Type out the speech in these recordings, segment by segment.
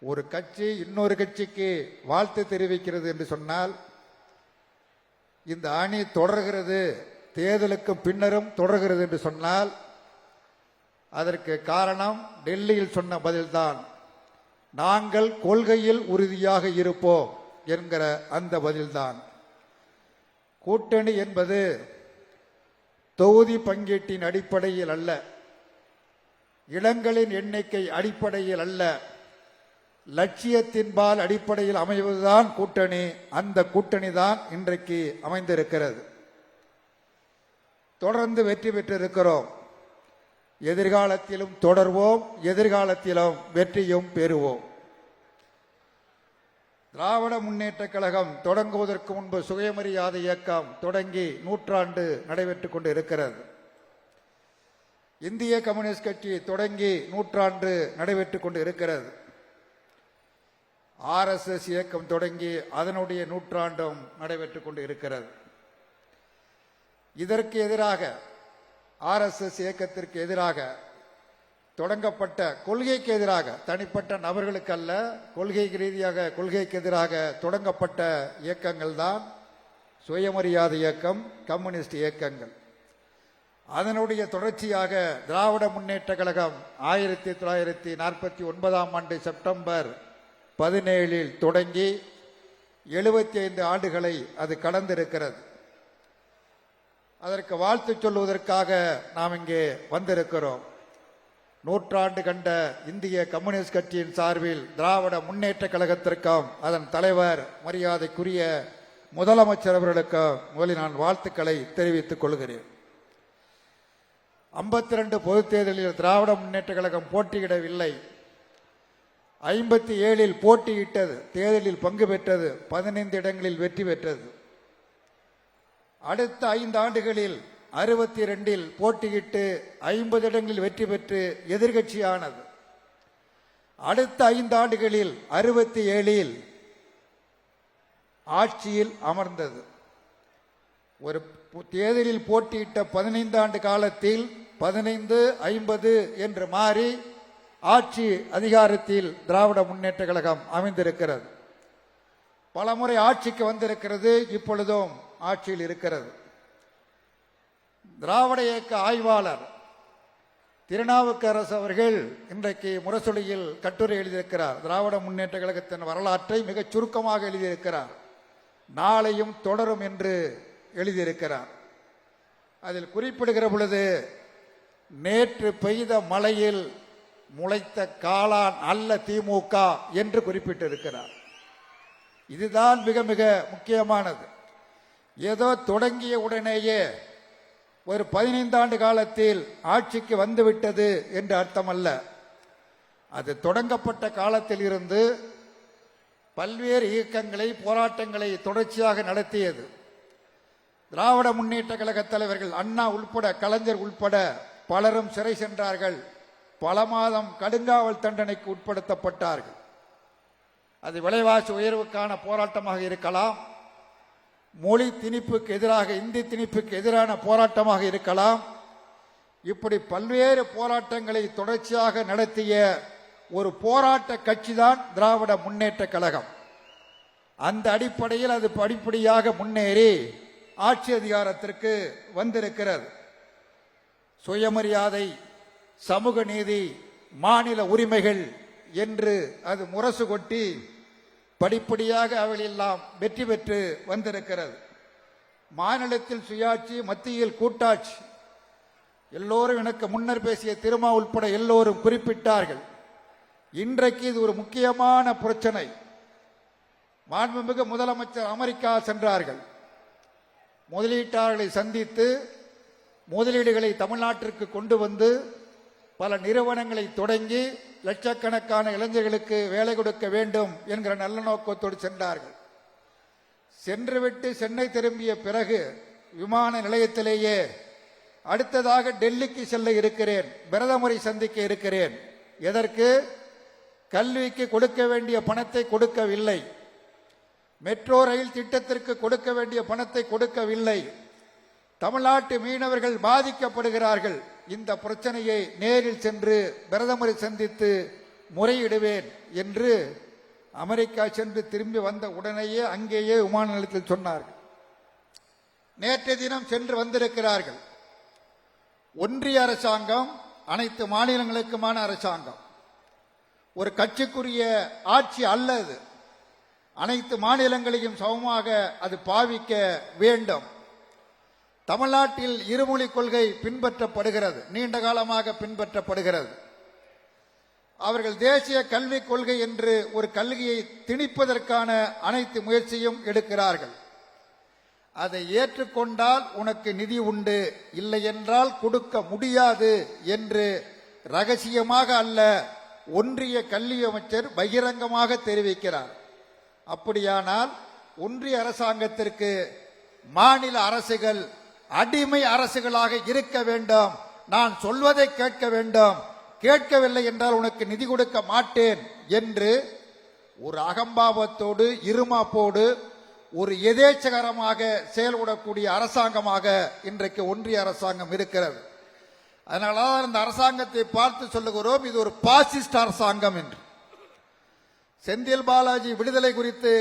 ஒரு கட்சி இன்னொரு கட்சிக்கு வாழ்த்து தெரிவிக்கிறது என்று சொன்னால் இந்த அணி தொடர்கிறது தேர்தலுக்கு பின்னரும் தொடர்கிறது என்று சொன்னால் அதற்கு காரணம் டெல்லியில் சொன்ன பதில்தான். நாங்கள் கொள்கையில் உறுதியாக இருப்போம் என்கிற அந்த பதில்தான். கூட்டணி என்பது தொகுதி பங்கீட்டின் அடிப்படையில் அல்ல இடங்களின் எண்ணிக்கை அடிப்படையில் அல்ல லட்சியத்தின்பால் அடிப்படையில் அமைவதுதான் கூட்டணி. அந்த கூட்டணி தான் இன்றைக்கு அமைந்திருக்கிறது. தொடர்ந்து வெற்றி பெற்றிருக்கிறோம். எதிர்காலத்திலும் தொடர்வோம் எதிர்காலத்திலும் வெற்றியும் பெறுவோம். திராவிட முன்னேற்ற கழகம் தொடங்குவதற்கு முன்பு சுயமரியாதை இயக்கம் தொடங்கி நூற்றாண்டு நடைபெற்றுக் கொண்டு இருக்கிறது இந்திய கம்யூனிஸ்ட் கட்சி தொடங்கி நூற்றாண்டு நடைபெற்றுக் கொண்டு இருக்கிறது ஆர்எஸ்எஸ் இயக்கம் தொடங்கி அதனுடைய நூற்றாண்டும் நடைபெற்று கொண்டு இருக்கிறது இதற்கு எதிராக ஆர்எஸ்எஸ் இயக்கத்திற்கு எதிராக தொடங்கப்பட்ட கொள்கைக்கு எதிராக தனிப்பட்ட நபர்களுக்கு அல்ல கொள்கை ரீதியாக கொள்கைக்கு எதிராக தொடங்கப்பட்ட இயக்கங்கள் தான் சுயமரியாதை இயக்கம் கம்யூனிஸ்ட் இயக்கங்கள். அதனுடைய தொடர்ச்சியாக திராவிட முன்னேற்ற கழகம் ஆயிரத்தி தொள்ளாயிரத்தி நாற்பத்தி ஒன்பதாம் ஆண்டு செப்டம்பர் பதினேழில் தொடங்கி எழுபத்தி ஐந்து ஆண்டுகளை அது கடந்திருக்கிறது. அதற்கு வாழ்த்து சொல்வதற்காக நாம் இங்கே வந்திருக்கிறோம். நூற்றாண்டு கண்ட இந்திய கம்யூனிஸ்ட் கட்சியின் சார்பில் திராவிட முன்னேற்ற கழகத்திற்கும் அதன் தலைவர் மரியாதைக்குரிய முதலமைச்சர் அவர்களுக்கும் முதலில் நான் வாழ்த்துக்களை தெரிவித்துக் கொள்கிறேன். ஐம்பத்தி ரெண்டு பொதுத் தேர்தலில் திராவிட முன்னேற்ற கழகம் போட்டியிடவில்லை. ஐம்பத்தி ஏழில் போட்டியிட்டது தேர்தலில் பங்கு பெற்றது பதினைந்து இடங்களில் வெற்றி பெற்றது. அடுத்த ஐந்து ஆண்டுகளில் அறுபத்தி ரெண்டில் போட்டியிட்டு ஐம்பது இடங்களில் வெற்றி பெற்று எதிர்கட்சியானது. அடுத்த ஐந்து ஆண்டுகளில் அறுபத்தி ஏழில் ஆட்சியில் அமர்ந்தது. ஒரு தேர்தலில் போட்டியிட்ட பதினைந்து ஆண்டு காலத்தில் பதினைந்து ஐம்பது என்று மாறி ஆட்சி அதிகாரத்தில் திராவிட முன்னேற்ற கழகம் அமைந்திருக்கிறது. பலமுறை ஆட்சிக்கு வந்திருக்கிறது இப்பொழுதும் ஆட்சியில் இருக்கிறது. திராவிட இயக்க ஆய்வாளர் திருநாவுக்கரசு அவர்கள் இன்றைக்கு முரசொலியில் கட்டுரை எழுதியிருக்கிறார். திராவிட முன்னேற்ற கழகத்தின் வரலாற்றை மிகச் சுருக்கமாக எழுதியிருக்கிறார். நாளையும் தொடரும் என்று எழுதியிருக்கிறார். அதில் குறிப்பிடுகிற பொழுது நேற்று பெய்த மழையில் முளைத்த காளான் அல்ல திமுக என்று குறிப்பிட்டிருக்கிறார். இதுதான் மிக மிக முக்கியமானது. ஏதோ தொடங்கிய உடனேயே ஒரு பதினைந்தாண்டு காலத்தில் ஆட்சிக்கு வந்துவிட்டது என்று அர்த்தமல்ல. அது தொடங்கப்பட்ட காலத்தில் இருந்து பல்வேறு இயக்கங்களை போராட்டங்களை தொடர்ச்சியாக நடத்தியது. திராவிட முன்னேற்ற கழக தலைவர்கள் அண்ணா உள்பட கலைஞர் உள்பட பலரும் சிறை சென்றார்கள். பல மாதம் கடுங்காவல் தண்டனைக்கு உட்படுத்தப்பட்டார்கள். அது விலைவாசி உயர்வுக்கான போராட்டமாக இருக்கலாம். மொழி திணிப்புக்கு எதிராக இந்தி திணிப்புக்கு எதிரான போராட்டமாக இருக்கலாம். இப்படி பல்வேறு போராட்டங்களை தொடர்ச்சியாக நடத்திய ஒரு போராட்ட கட்சி தான் திராவிட முன்னேற்ற கழகம். அந்த அடிப்படையில் அது படிப்படியாக முன்னேறி ஆட்சி அதிகாரத்திற்கு வந்திருக்கிறது. சுயமரியாதை சமூக நீதி மாநில உரிமைகள் என்று அது முரசு கொட்டி படிப்படியாக அவைகளெல்லாம் வெற்றி பெற்று வந்திருக்கிறது. மாநிலத்தில் சுயாட்சி மத்தியில் கூட்டாட்சி. எல்லோரும் எனக்கு முன்னர் பேசிய திருமா உட்பட எல்லோரும் குறிப்பிட்டார்கள். இன்றைக்கு இது ஒரு முக்கியமான பிரச்சனை. மாண்புமிகு முதலமைச்சர் அமெரிக்கா சென்றார்கள். முதலீட்டாளர்களை சந்தித்து முதலீடுகளை தமிழ்நாட்டிற்கு கொண்டு வந்து பல நிறுவனங்களை தொடங்கி லட்சக்கணக்கான இளைஞர்களுக்கு வேலை கொடுக்க வேண்டும் என்கிற நல்ல நோக்கத்தோடு சென்றார்கள். சென்றுவிட்டு சென்னை திரும்பிய பிறகு விமான நிலையத்திலேயே அடுத்ததாக டெல்லிக்கு செல்ல இருக்கிறேன் பிரதமரை சந்திக்க இருக்கிறேன். எதற்கு? கல்விக்கு கொடுக்க வேண்டிய பணத்தை கொடுக்கவில்லை. மெட்ரோ ரயில் திட்டத்திற்கு கொடுக்க வேண்டிய பணத்தை கொடுக்கவில்லை. தமிழ்நாட்டு மீனவர்கள் பாதிக்கப்படுகிறார்கள். இந்த பிரச்சனையை நேரில் சென்று பிரதமரை சந்தித்து முறையிடுவேன் என்று அமெரிக்கா சென்று திரும்பி வந்த உடனேயே அங்கேயே விமான நிலையத்தில் சொன்னார்கள். நேற்றைய தினம் சென்று வந்திருக்கிறார்கள். ஒன்றிய அரசாங்கம் அனைத்து மாநிலங்களுக்குமான அரசாங்கம். ஒரு கட்சிக்குரிய ஆட்சி அல்ல அது. அனைத்து மாநிலங்களையும் சமமாக அது பாவிக்க வேண்டும். தமிழ்நாட்டில் இருமொழி கொள்கை பின்பற்றப்படுகிறது. நீண்ட காலமாக பின்பற்றப்படுகிறது. அவர்கள் தேசிய கல்விக் கொள்கை என்று ஒரு கல்வியை திணிப்பதற்கான அனைத்து முயற்சியும் எடுக்கிறார்கள். அதை ஏற்றுக்கொண்டால் உனக்கு நிதி உண்டு. இல்லை என்றால் கொடுக்க முடியாது என்று ரகசியமாக அல்ல ஒன்றிய கல்வி அமைச்சர் பகிரங்கமாக தெரிவிக்கிறார். அப்படியானால் ஒன்றிய அரசாங்கத்திற்கு மாநில அரசுகள் அடிமை அரசுகளாக இருக்க வேண்டும். நான் சொல்வதை கேட்க வேண்டும். கேட்கவில்லை என்றால் உனக்கு நிதி கொடுக்க மாட்டேன் என்று ஒரு அகம்பாவத்தோடு இருமாப்போடு ஒரு எதேச்சகரமாக செயல்படக்கூடிய அரசாங்கமாக இன்றைக்கு ஒன்றிய அரசாங்கம் இருக்கிறது. அதனாலதான் இந்த அரசாங்கத்தை பார்த்து சொல்லுகிறோம் இது ஒரு பாசிஸ்ட் அரசாங்கம் என்று. செந்தில் பாலாஜி விடுதலை குறித்து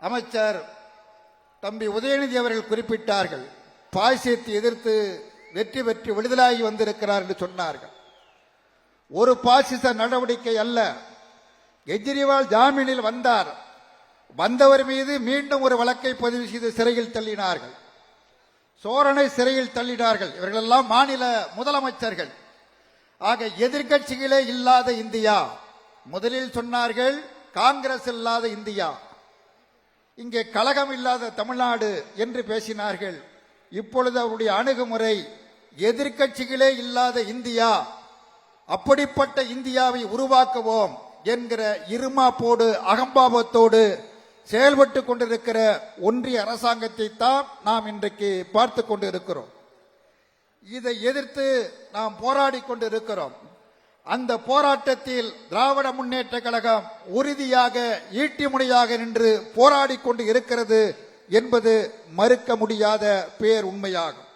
அமைச்சர் தம்பி உதயநிதி அவர்கள் குறிப்பிட்டார்கள் பாசியத்தை எதிர்த்து வெற்றி பெற்று விடுதலாகி வந்திருக்கிறார் என்று சொன்னார்கள். ஒரு பாசிச நடவடிக்கை அல்ல. கெஜ்ரிவால் ஜாமீனில் வந்தார். வந்தவர் மீது மீண்டும் ஒரு வழக்கை பதிவு செய்து சிறையில் தள்ளினார்கள். சோரனை சிறையில் தள்ளினார்கள். இவர்களெல்லாம் மாநில முதலமைச்சர்கள். ஆக எதிர்க்கட்சிகளே இல்லாத இந்தியா. முதலில் சொன்னார்கள் காங்கிரஸ் இல்லாத இந்தியா. இங்கே கழகம் இல்லாத தமிழ்நாடு என்று பேசினார்கள். இப்பொழுது அவருடைய அணுகுமுறை எதிர்க்கட்சிகளே இல்லாத இந்தியா அப்படிப்பட்ட இந்தியாவை உருவாக்குவோம் என்கிற இருமாப்போடு அகம்பாவத்தோடு செயல்பட்டு கொண்டிருக்கிற ஒன்றிய அரசாங்கத்தை தான் நாம் இன்றைக்கு பார்த்து கொண்டு இருக்கிறோம் இதை எதிர்த்து நாம் போராடி கொண்டு இருக்கிறோம் அந்த போராட்டத்தில் திராவிட முன்னேற்ற கழகம் உறுதியாக ஈட்டி முனையாக நின்று போராடி கொண்டு இருக்கிறது என்பது மறுக்க முடியாத பேர் உண்மையாகும்.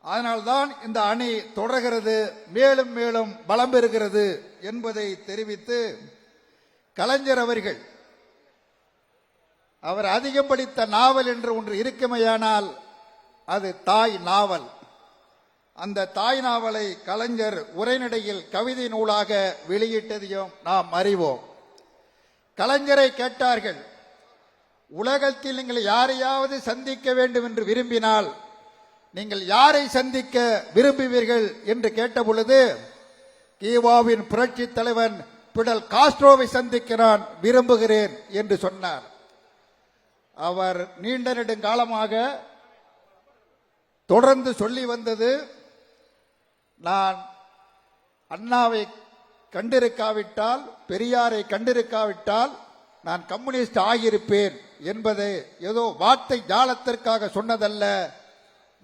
அதனால்தான் இந்த அணி தொடர்கிறது மேலும் மேலும் பலம் பெறுகிறது என்பதை தெரிவித்து கலைஞர் அவர்கள் அவர் அதிகம் படித்த நாவல் என்று ஒன்று இருக்குமையானால் அது தாய் நாவல். அந்த தாய் நாவலை கலைஞர் உரைநடையில் கவிதை நூலாக வெளியிட்டதையும் நாம் அறிவோம். கலைஞரை கேட்டார்கள் உலகத்தில் நீங்கள் யாரையாவது சந்திக்க வேண்டும் என்று விரும்பினால் நீங்கள் யாரை சந்திக்க விரும்புவீர்கள்? என்று கேட்டபொழுது கீவாவின் புரட்சி தலைவன் பிடல் காஸ்ட்ரோவை சந்திக்க நான் விரும்புகிறேன் என்று சொன்னார். அவர் நீண்ட நெடுங்காலமாக தொடர்ந்து சொல்லி வந்தது நான் அண்ணாவை கண்டிருக்காவிட்டால் பெரியாரை கண்டிருக்காவிட்டால் நான் கம்யூனிஸ்ட் ஆகியிருப்பேன் என்பது ஏதோ வார்த்தை ஜாலத்திற்காக சொன்னதல்ல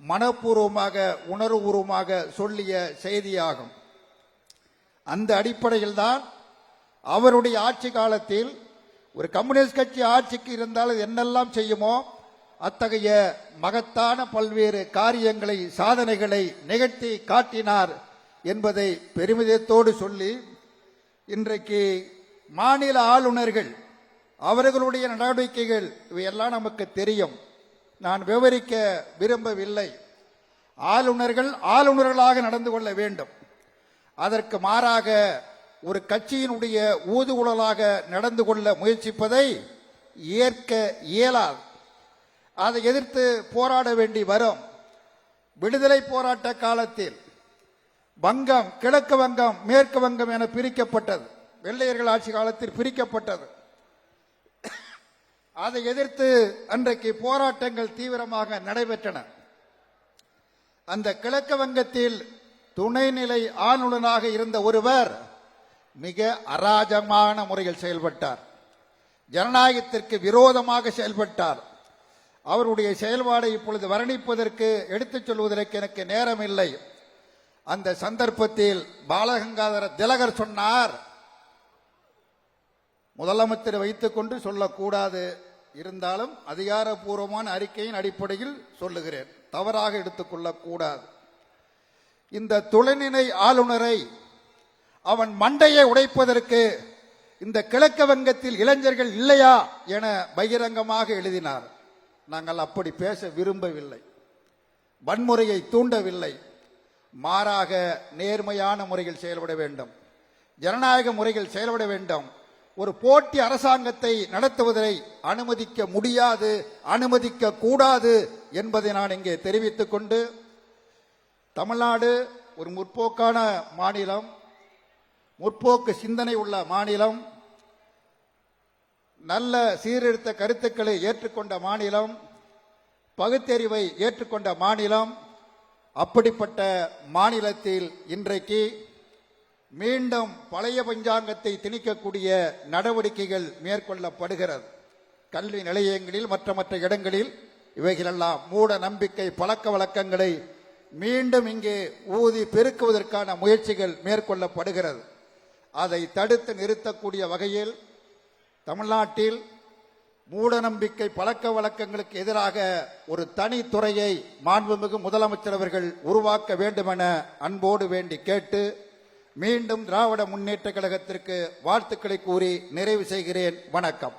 மனப்பூர்வமாக உணர்வுபூர்வமாக சொல்லிய செய்தியாகும். அந்த அடிப்படையில் தான் அவருடைய ஆட்சி காலத்தில் ஒரு கம்யூனிஸ்ட் கட்சி ஆட்சிக்கு இருந்தால் என்னெல்லாம் செய்யுமோ அத்தகைய மகத்தான பல்வேறு காரியங்களை சாதனைகளை நிகழ்த்தி காட்டினார் என்பதை பெருமிதத்தோடு சொல்லி இன்றைக்கு மாநில ஆளுநர்கள் அவர்களுடைய நடவடிக்கைகள் இவையெல்லாம் நமக்கு தெரியும். நான் விவரிக்க விரும்பவில்லை. ஆளுநர்கள் ஆளுநர்களாக நடந்து கொள்ள வேண்டும். அதற்கு மாறாக ஒரு கட்சியினுடைய ஊதுகுழலாக நடந்து கொள்ள முயற்சிப்பதை ஏற்க இயலாது. அதை எதிர்த்து போராட வேண்டி வரும். விடுதலை போராட்ட காலத்தில் வங்கம் கிழக்கு வங்கம் மேற்கு வங்கம் என பிரிக்கப்பட்டது. வெள்ளையர்கள் ஆட்சி காலத்தில் பிரிக்கப்பட்டது. அதை எதிர்த்து அன்றைக்கு போராட்டங்கள் தீவிரமாக நடைபெற்றன. அந்த கிழக்கு வங்கத்தில் துணைநிலை ஆளுநராக இருந்த ஒருவர் மிக அராஜகமான முறையில் செயல்பட்டார். ஜனநாயகத்திற்கு விரோதமாக செயல்பட்டார். அவருடைய செயல்பாடை இப்பொழுது வர்ணிப்பதற்கு எடுத்துச் சொல்வதற்கு எனக்கு நேரம் இல்லை அந்த சந்தர்ப்பத்தில் பாலகங்காதர திலகர் சொன்னார். முதலமைச்சர் வைத்துக்கொண்டு சொல்லக்கூடாது. இருந்தாலும் அதிகாரப்பூர்வமான அறிக்கையின் அடிப்படையில் சொல்லுகிறேன். தவறாக எடுத்துக்கொள்ளக்கூடாது இந்த துணைநிலை ஆளுநரை அவன் மண்டையை உடைப்பதற்கு இந்த கிழக்கு வங்கத்தில் இளைஞர்கள் இல்லையா என பகிரங்கமாக எழுதினார். நாங்கள் அப்படி பேச விரும்பவில்லை. வன்முறையை தூண்டவில்லை. மாறாக நேர்மையான முறையில் செயல்பட வேண்டும். ஜனநாயக முறையில் செயல்பட வேண்டும். ஒரு போட்டி அரசாங்கத்தை நடத்துவதை அனுமதிக்க முடியாது அனுமதிக்க கூடாது என்பதை நான் இங்கே தெரிவித்துக் கொண்டு தமிழ்நாடு ஒரு முற்போக்கான மாநிலம் முற்போக்கு சிந்தனை உள்ள மாநிலம் நல்ல சீர்திருத்த கருத்துக்களை ஏற்றுக்கொண்ட மாநிலம் பகுத்தறிவை ஏற்றுக்கொண்ட மாநிலம் அப்படிப்பட்ட மாநிலத்தில் இன்றைக்கு மீண்டும் பழைய பஞ்சாங்கத்தை திணிக்கக்கூடிய நடவடிக்கைகள் மேற்கொள்ளப்படுகிறது. கல்வி நிலையங்களில் மற்ற மற்ற இடங்களில் இவைகளெல்லாம் மூட நம்பிக்கை பழக்க வழக்கங்களை மீண்டும் இங்கே ஊதி பெருக்குவதற்கான முயற்சிகள் மேற்கொள்ளப்படுகிறது. அதை தடுத்து நிறுத்தக்கூடிய வகையில் தமிழ்நாட்டில் மூடநம்பிக்கை பழக்க வழக்கங்களுக்கு எதிராக ஒரு தனித்துறையை மாண்புமிகு முதலமைச்சர் அவர்கள் உருவாக்க வேண்டுமென அன்போடு வேண்டி கேட்டு மீண்டும் திராவிட முன்னேற்ற கழகத்திற்கு வாழ்த்துக்களை கூறி நிறைவு செய்கிறேன். வணக்கம்.